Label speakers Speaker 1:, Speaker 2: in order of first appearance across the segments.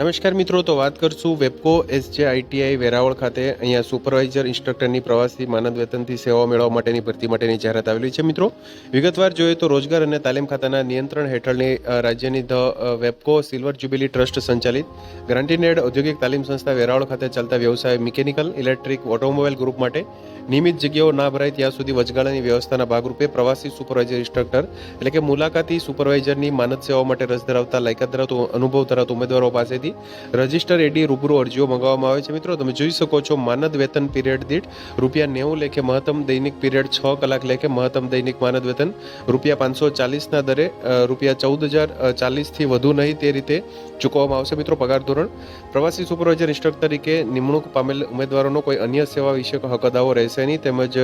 Speaker 1: નમસ્કાર મિત્રો, તો વાત કરશું વેપકો એસજે આઈટીઆઈ વેરાવળ ખાતે. અહીંયા સુપરવાઇઝર, ઇન્સ્ટ્રક્ટરની પ્રવાસી, માનદ વેતનથી સેવાઓ મેળવવા માટેની ભરતી માટેની જાહેરાત આવેલી છે મિત્રો. વિગતવાર જોઈએ તો રોજગાર અને તાલીમ ખાતાના નિયંત્રણ હેઠળની રાજ્યની the Webco silver jubilee trust સંચાલિત. ગ્રાન્ટીનેડ ઔદ્યોગિક તાલીમ સંસ્થા વેરાવળ ખાતે ચાલતા વ્યવસાય મિકેનિકલ, ઇલેક્ટ્રિક ઓટોમોબાઈલ ગ્રુપ માટે નિયમિત જગ્યાઓ ના ભરાય ત્યાં સુધી વચગાળાની વ્યવસ્થાના ભાગરૂપે પ્રવાસી સુપરવાઇઝર, ઇન્સ્ટ્રક્ટર એટલે કે મુલાકાતી સુપરવાઇઝરની માનદ સેવાઓ માટે રસ ધરાવતા, લાયકાત ધરાવતો, અનુભવ ધરાવતા ઉમેદવારો પાસેથી રજિસ્ટર એડી રૂબરૂ અરજીઓ મંગાવવામાં આવે છે. મિત્રો, તમે જોઈ શકો છો માનદ વેતન પીરિયડ દીઠ રૂપિયા નેવું લેખે મહત્તમ દૈનિક પીરિયડ છ કલાક લેખે મહત્તમ દૈનિક માનદ વેતન રૂપિયા પાંચસો ચાલીસના દરે રૂપિયા ચૌદ હજાર ચાલીસથી વધુ નહીં તે રીતે ચૂકવવામાં આવશે. મિત્રો, પગાર ધોરણ પ્રવાસી સુપરવાઇઝર ઇન્સ્ટ્રક્ટર તરીકે નિમણૂક પામેલ ઉમેદવારોનો કોઈ અન્ય સેવા વિશે હક રહેશે નહીં. તેમજ,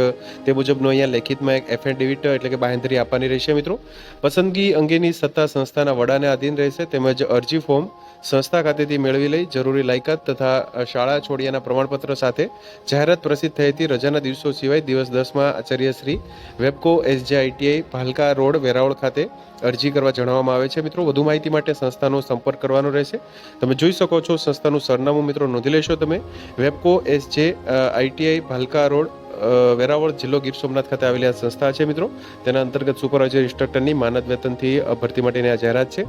Speaker 1: તે મુજબનો અહીંયા લેખિતમાં એક એફિડેવિટ એટલે કે બાહેંધરી આપવાની રહેશે. મિત્રો, પસંદગી અંગેની સત્તા સંસ્થાના વડાને આધીન રહેશે. તેમજ અરજી ફોર્મ સંસ્થા ખાતેથી મેળવી લઈ જરૂરી લાયકાત તથા શાળા છોડ્યાના પ્રમાણપત્ર સાથે જાહેરાત પ્રસિદ્ધ થઈ હતી. રજાના દિવસો સિવાય દિવસ દસમાં Acharya Shri Webco SGITI Bhalka road, Veraval ખાતે અરજી કરવા જણાવવામાં આવે છે. મિત્રો, વધુ માહિતી માટે સંસ્થાનો સંપર્ક કરવાનો રહેશે. તમે જોઈ શકો છો સંસ્થાનું સરનામું મિત્રો નોંધી લેશો તમે. Webco S J ITI Bhalka road Veraval જિલ્લો ગીર સોમનાથ ખાતે આવેલી આ સંસ્થા છે મિત્રો. તેના અંતર્ગત સુપરવાઇઝર ઇન્સ્ટ્રક્ટરની માનદ વેતનથી ભરતી માટેની આ જાહેરાત છે.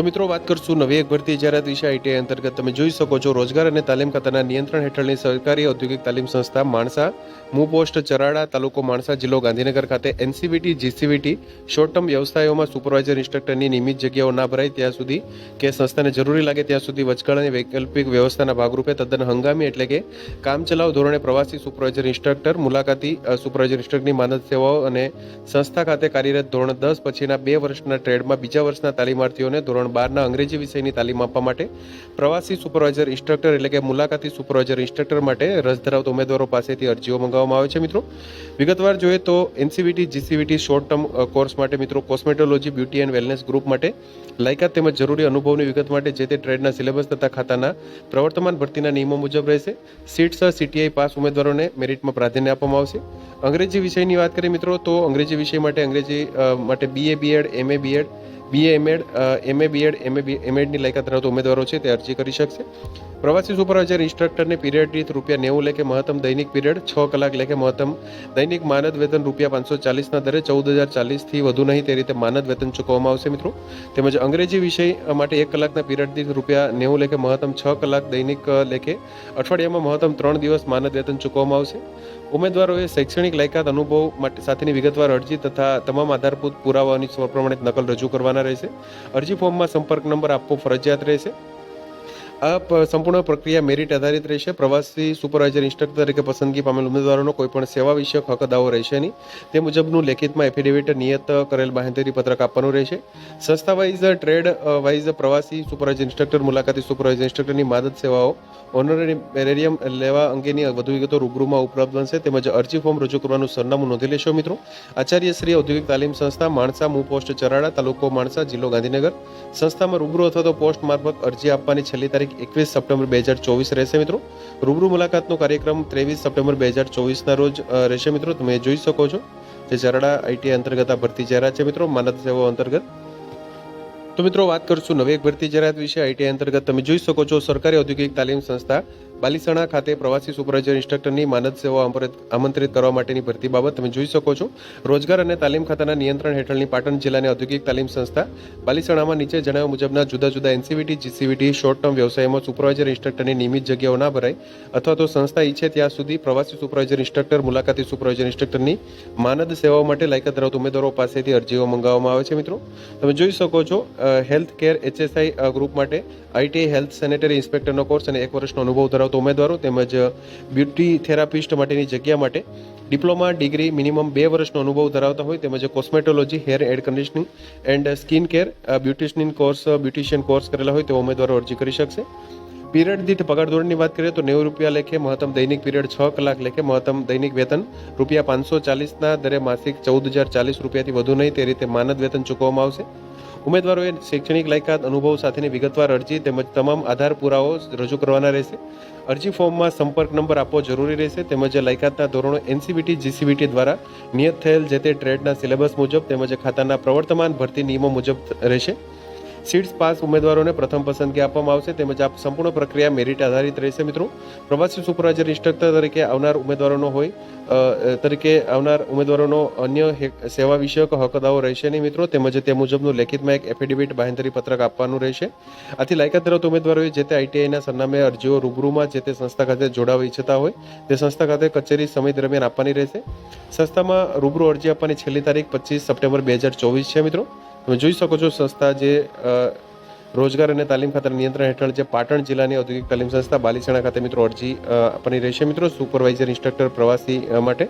Speaker 1: તો મિત્રો વાત કરશું નવી એક ભરતી જાહેરાત વિશે. આઈટીઆઈ અંતર્ગત તમે જોઈ શકો છો રોજગાર અને તાલીમ ખાતાના નિયંત્રણ હેઠળની સરકારી ઔદ્યોગિક તાલીમ સંસ્થા માણસા મૂ પોસ્ટ ચરાડા, તાલુકો માણસા, જિલ્લો ગાંધીનગર ખાતે એનસીવીટી જીસીવીટી શોર્ટ ટર્મ વ્યવસાયોમાં સુપરવાઇઝર ઇન્સ્ટ્રક્ટરની નિયમિત જગ્યાઓ ના ભરાય ત્યાં સુધી કે સંસ્થાને જરૂરી લાગે ત્યાં સુધી વચગાળાની વૈકલ્પિક વ્યવસ્થાના ભાગરૂપે તદ્દન હંગામી એટલે કે કામચલાઉ ધોરણે પ્રવાસી સુપરવાઇઝર ઇન્સ્ટ્રક્ટર મુલાકાતી સુપરવાઇઝર ઇન્સ્ટ્રક્ટરની માનદ સેવાઓ અને સંસ્થા ખાતે કાર્યરત ધોરણ દસ પછીના બે વર્ષના ટ્રેડમાં બીજા વર્ષના તાલીમાર્થીઓને ધોરણ બારના અંગ્રેજી વિષયની તાલીમ આપવા માટે પ્રવાસી સુપરવાઇઝર, ઇન્સ્ટ્રક્ટર એટલે કે મુલાકાતી સુપરવાઇઝર, ઇન્સ્ટ્રક્ટર માટે રસ ધરાવતા ઉમેદવારો પાસેથી અરજીઓ મંગાવવામાં આવે છે મિત્રો. વિગતવાર જોઈએ તો NCVT, GCVT, short term course માટે મિત્રો cosmetology, beauty and wellness group માટે લાયકાત તેમજ જરૂરી અનુભવની વિગત માટે જે તે ટ્રેડના સિલેબસ તથા ખાતાના પ્રવર્તમાન ભરતીના નિયમો મુજબ રહેશે. સીટ્સ સીટીઆઈ પાસ ઉમેદવારોને મેરિટમાં પ્રાધાન્ય આપવામાં આવશે. અંગ્રેજી વિષયની વાત કરીએ મિત્રો તો અંગ્રેજી વિષય માટે અંગ્રેજી માટે BA BEd MA BEd BA MEd MA BEd MA એમએડની લાયકાત ધરાવતા ઉમેદવારો છે, તે અરજી કરી શકશે. પ્રવાસી સુપરવાઇઝર ઇન્સ્ટ્રક્ટરને પીરિયડ દીઠ રૂપિયા નેવું લેખે મહત્તમ દૈનિક પીરિયડ છ કલાક લેખે મહત્તમ દૈનિક માનદ વેતન રૂપિયા પાંચસો ચાલીસના દરે ચૌદ હજાર ચાલીસથી વધુ નહીં, તે રીતે માનદ વેતન ચૂકવવામાં આવશે, મિત્રો. તેમજ અંગ્રેજી વિષય માટે એક કલાકના પીરિયડ દીઠ રૂપિયા નેવું લેખે મહત્તમ છ કલાક દૈનિક લેખે અઠવાડિયામાં મહત્તમ ત્રણ દિવસ માનદ વેતન ચૂકવવામાં આવશે. ઉમેદવારોએ શૈક્ષણિક લાયકાત, અનુભવ માટે સાથેની વિગતવાર અરજી તથા તમામ આધારભૂત પુરાવાની સ્વપ્રમાણિત નકલ રજૂ કરવાના રહેશે. અરજી ફોર્મમાં સંપર્ક નંબર આપવો ફરજિયાત રહેશે. આ સંપૂર્ણ પ્રક્રિયા મેરિટ આધારિત રહેશે. પ્રવાસી સુપરવાઇઝર ઇન્સ્ટ્રક્ટર તરીકે પસંદગી પામેલ ઉમેદવારોનો કોઈ પણ સેવા વિષયક હક દાવો રહેશે નહીં. તે મુજબનું લેખિતમાં એફિડેવિટ નિયત કરેલ બાહેંધરી પત્રક આપવાનું રહેશે. સંસ્થા વાઇઝ ટ્રેડ વાઇઝ પ્રવાસી સુપરવાઇઝર ઇન્સ્ટ્રક્ટર મુલાકાતી સુપરવાઇઝર ઇન્સ્ટ્રક્ટરની મદદ સેવાઓ ઓનરરી મેરેરિયમ લેવા અંગેની વધુ વિગતો રૂબરૂમાં ઉપલબ્ધ બનશે. તેમજ અરજી ફોર્મ રજૂ કરવાનું સરનામું નોંધી લેશો મિત્રો. આચાર્ય શ્રી ઔદ્યોગિક તાલીમ સંસ્થા, માણસા મૂ પોસ્ટ ચરાડા તાલુકો માણસા, જિલ્લો ગાંધીનગર. સંસ્થામાં રૂબરૂ અથવા તો પોસ્ટ મારફત અરજી આપવાની છેલ્લી તારીખ એકવીસ સપ્ટેમ્બર બે હજાર ચોવીસ રહેશે મિત્રો. રૂબરૂ મુલાકાતનો કાર્યક્રમ ત્રેવીસ સપ્ટેમ્બર બે હજાર ચોવીસના રોજ રહેશે મિત્રો. તમે જોઈ શકો છો જે ચરાડા આઈટી અંતર્ગત આ ભરતી જાહેરાત છે મિત્રો, માનદ સેવાઓ અંતર્ગત. તો મિત્રો, વાત કરશું નવી એક ભરતી જાહેરાત વિશે. આઈટીઆઈ અંતર્ગત તમે જોઈ શકો છો સરકારી ઔદ્યોગિક તાલીમ સંસ્થા બાલીસણા ખાતે પ્રવાસી સુપરવાઇઝર ઇન્સ્ટ્રક્ટરની માનદ સેવા આમંત્રિત કરવા માટેની ભરતી બાબત તમે જોઈ શકો છો. રોજગાર અને તાલીમ ખાતાના નિયંત્રણ હેઠળની પાટણ જિલ્લાની ઔદ્યોગિક તાલીમ સંસ્થા બાલીસણામાં નીચે જણાવ્યા મુજબના જુદા જુદા એનસીવીટી, જીસીવીટી શોર્ટ ટર્મ વ્યવસાયમાં સુપરવાઇઝર ઇન્સ્ટ્રક્ટરની નિયમિત જગ્યાઓ ના ભરાય અથવા તો સંસ્થા ઈચ્છે ત્યાં સુધી પ્રવાસી સુપરવાઇઝર ઇન્સ્ટ્રક્ટર, મુલાકાતી સુપરવાઇઝર ઇન્સ્ટ્રક્ટરની માનદ સેવાઓ માટે લાયકાત ધરાવતા ઉમેદવારો પાસેથી અરજીઓ મંગાવવામાં આવે છે મિત્રો. તમે જોઈ શકો છો હેલ્થ કેર એચએસઆઈ ગ્રુપ માટે આઈટીઆઈ હેલ્થ સેનેટરી ઇન્સ્પેક્ટરનો કોર્સ અને એક વર્ષનો અનુભવ ધરાવતા ધરાવતા ઉમેદવારો તેમજ બ્યુટી થેરાપિસ્ટ માટેની જગ્યા માટે ડિપ્લોમા, ડિગ્રી, મિનિમમ બે વર્ષનો અનુભવ ધરાવતા હોય તેમજ cosmetology, hair and conditioning and skin care beautician course beautician course કરેલા હોય તેવા ઉમેદવારો અરજી કરી શકશે. પીરિયડ દીઠ પગાર ધોરણની વાત કરીએ તો નેવું રૂપિયા લેખે મહત્તમ દૈનિક પીરિયડ, છ કલાક લેખે મહત્તમ દૈનિક વેતન રૂપિયા પાંચસો ચાલીસના દરે માસિક ચૌદ હજાર ચાલીસ રૂપિયાથી વધુ નહીં, તે રીતે માનદ વેતન ચૂકવવામાં આવશે. ઉમેદવારોએ શૈક્ષણિક લાયકાત, અનુભવ સાથેની વિગતવાર અરજી તેમજ તમામ આધાર પુરાવો રજૂ કરવાના રહેશે. અરજી ફોર્મમાં સંપર્ક નંબર આપવો જરૂરી રહેશે તેમજ લાયકાતના ધોરણો એનસીબીટી, જીસીબીટી દ્વારા નિયત થયેલ જે તે ટ્રેડના સિલેબસ મુજબ તેમજ ખાતાના પ્રવર્તમાન ભરતી નિયમો મુજબ રહેશે. સીટ્સ પાસ ઉમેદવારોને પ્રથમ પસંદગી આપવામાં આવશે તેમજ આ સંપૂર્ણ પ્રક્રિયા મેરિટ આધારિત રહેશે મિત્રો. પ્રવાસી સુપરવાઇઝર ઇન્સ્ટ્રક્ટર તરીકે આવનાર ઉમેદવારોનો હોય તરીકે આવનાર ઉમેદવારોનો અન્ય સેવા વિષયક હકદાઓ રહેશે નહીં મિત્રો. તેમજ તે મુજબનું લેખિતમાં એક એફિડેવિટ બાહેંધરી પત્રક આપવાનું રહેશે. આથી લાયકાત ધરાવતા ઉમેદવારોએ જે તે આઈટીઆઈના સરનામે અરજીઓ રૂબરૂમાં જે તે સંસ્થા ખાતે જોડાવા ઈચ્છતા હોય, તે સંસ્થા ખાતે કચેરી સમય દરમિયાન આપવાની રહેશે. સંસ્થામાં રૂબરૂ અરજી આપવાની છેલ્લી તારીખ પચીસ સપ્ટેમ્બર બે હજાર ચોવીસ છે મિત્રો. તમે જોઈ શકો છો સંસ્થા જે રોજગાર અને તાલીમ ખાતાના નિયંત્રણ હેઠળ જે પાટણ જિલ્લાની ઔદ્યોગિક તાલીમ સંસ્થા બાલીછણા ખાતે મિત્રો અરજી આપવાની રહેશે. મિત્રો સુપરવાઇઝર, ઇન્સ્ટ્રક્ટર, પ્રવાસી માટે.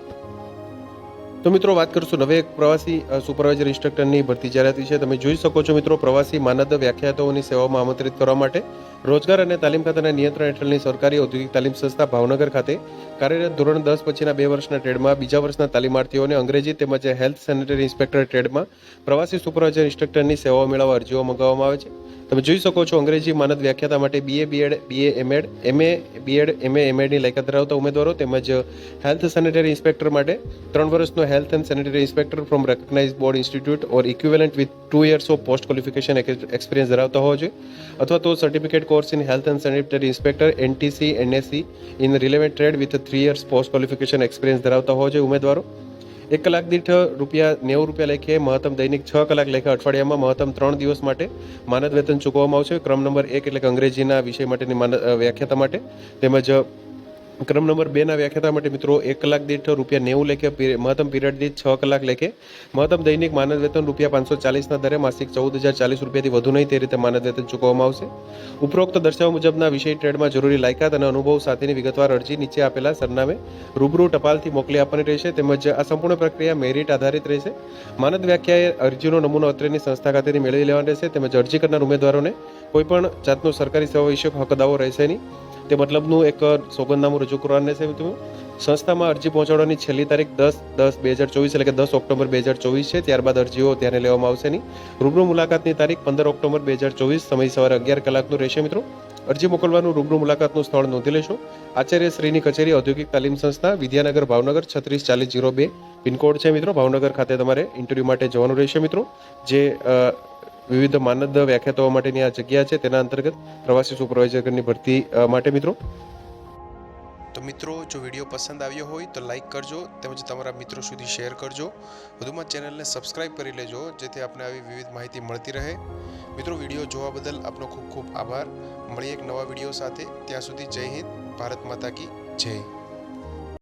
Speaker 1: તો મિત્રો વાત કરશું નવે એક પ્રવાસી સુપરવાઇઝર, ઇન્સ્ટ્રક્ટરની ભરતી જાહેરાત છે તમે જોઈ શકો છો મિત્રો પ્રવાસી માનદ વ્યાખ્યાતોની સેવામાં આમંત્રિત કરવા માટે રોજગાર અને તાલીમ ખાતાના નિયંત્રણ હેઠળની સરકારી ઔદ્યોગિક તાલીમ સંસ્થા ભાવનગર ખાતે કાર્યરત ધોરણ દસ પછીના બે વર્ષના ટ્રેડમાં બીજા વર્ષના તાલીમાર્થીઓને અંગ્રેજી તેમજ હેલ્થ સેનેટરી ઇન્સ્પેક્ટર ટ્રેડમાં પ્રવાસી સુપરવાઇઝર ઇન્સ્ટ્રક્ટરની સેવાઓ મેળવવા અરજીઓ મંગાવવામાં આવે છે. તમે જોઈ શકો છો અંગ્રેજી માનદ વ્યાખ્યાતા માટે BA BEd BA MEd MA BEd MA એમએડની લાયકાત ધરાવતા ઉમેદવારો તેમજ હેલ્થ સેનેટરી ઇન્સ્પેક્ટર માટે ત્રણ વર્ષનો health and sanitary inspector from recognise board institute or equivalent with two years of post qualification experience ધરાવતા હોવો જોઈએ. અથવા તો certificate course in health and sanitary inspector NTC NSC in relevant trade with three years post qualification experience ધરાવતા હોવો જોઈએ ઉમેદવારો. એક કલાક દીઠ રૂપિયા, નેવું રૂપિયા લેખે મહત્તમ દૈનિક છ કલાક લેખે અઠવાડિયામાં મહત્તમ ત્રણ દિવસ માટે માનદ વેતન ચૂકવવામાં આવશે. ક્રમ નંબર એક એટલે કે અંગ્રેજીના વિષય માટેની વ્યાખ્યાતા માટે તેમજ ક્રમ નંબર બેના વ્યાખ્યાતા માટે મિત્રો એક કલાક દીઠ રૂપિયા નેવું લેખે મહત્તમ પીરિયડ દીઠ છ કલાક લેખે. મહત્તમ દૈનિક માનદ વેતન રૂપિયા પાંચસો ચાલીસના દરે માસિક ચૌદ હજાર ચાલીસ રૂપિયાથી વધુ નહીં તે રીતે માનદ વેતન ચૂકવવામાં આવશે. ઉપરોક્ત દર્શાવ્યા મુજબના વિષય ટ્રેડમાં જરૂરી લાયકાત અને અનુભવ સાથેની વિગતવાર અરજી નીચે આપેલા સરનામે રૂબરૂ ટપાલથી મોકલી આપવાની રહેશે તેમજ આ સંપૂર્ણ પ્રક્રિયા મેરિટ આધારિત રહેશે. માનદ વ્યાખ્યાએ અરજીનો નમૂનો અત્રેની સંસ્થા ખાતેથી મેળવી લેવાનો રહેશે તેમજ અરજી કરનાર ઉમેદવારોને કોઈપણ જાતનો સરકારી સેવા વિષયક હક રહેશે નહીં. તે મતલબનું એક સોગંદનામું રજૂ કરવાને છે સંસ્થામાં અરજી પહોંચાડવાની છેલ્લી તારીખ દસ દસ બે હજાર ચોવીસ એટલે કે દસ ઓક્ટોબર બે હજાર ચોવીસ છે. ત્યારબાદ અરજીઓ ધ્યાને લેવામાં આવશે નહીં રૂબરૂ મુલાકાતની તારીખ પંદર ઓક્ટોબર બે હજાર ચોવીસ, સમય સવારે અગિયાર કલાકનું રહેશે મિત્રો. અરજી મોકલવાનું રૂબરૂ મુલાકાતનું સ્થળ નોંધી લેશો. આચાર્ય શ્રીની કચેરી, ઔદ્યોગિક તાલીમ સંસ્થા, વિદ્યાનગર, ભાવનગર, છત્રીસ ચાલીસ જીરો બે, પિનકોડ છે મિત્રો. ભાવનગર ખાતે તમારે ઇન્ટરવ્યૂ માટે જવાનું રહેશે મિત્રો. જે વિવિધ માનદ વ્યાખ્યાતાઓ માટેની આ જગ્યા છે. તેના અંતર્ગત પ્રવાસી સુપરવાઇઝરની ભરતી માટે મિત્રો. તો મિત્રો, જો વીડિયો પસંદ આવ્યો હોય તો લાઇક કરજો, તેમજ તમારા મિત્રો સુધી શેર કરજો. વધુમાં ચેનલને સબસ્ક્રાઇબ કરી લેજો, જેથી આપને આવી વિવિધ માહિતી મળતી રહે. મિત્રો, વીડિયો જોવા બદલ આપનો ખૂબ ખૂબ આભાર. મળીએ એક નવા વીડિયો સાથે. ત્યાં સુધી જય હિન્દ, ભારત માતા કી જય.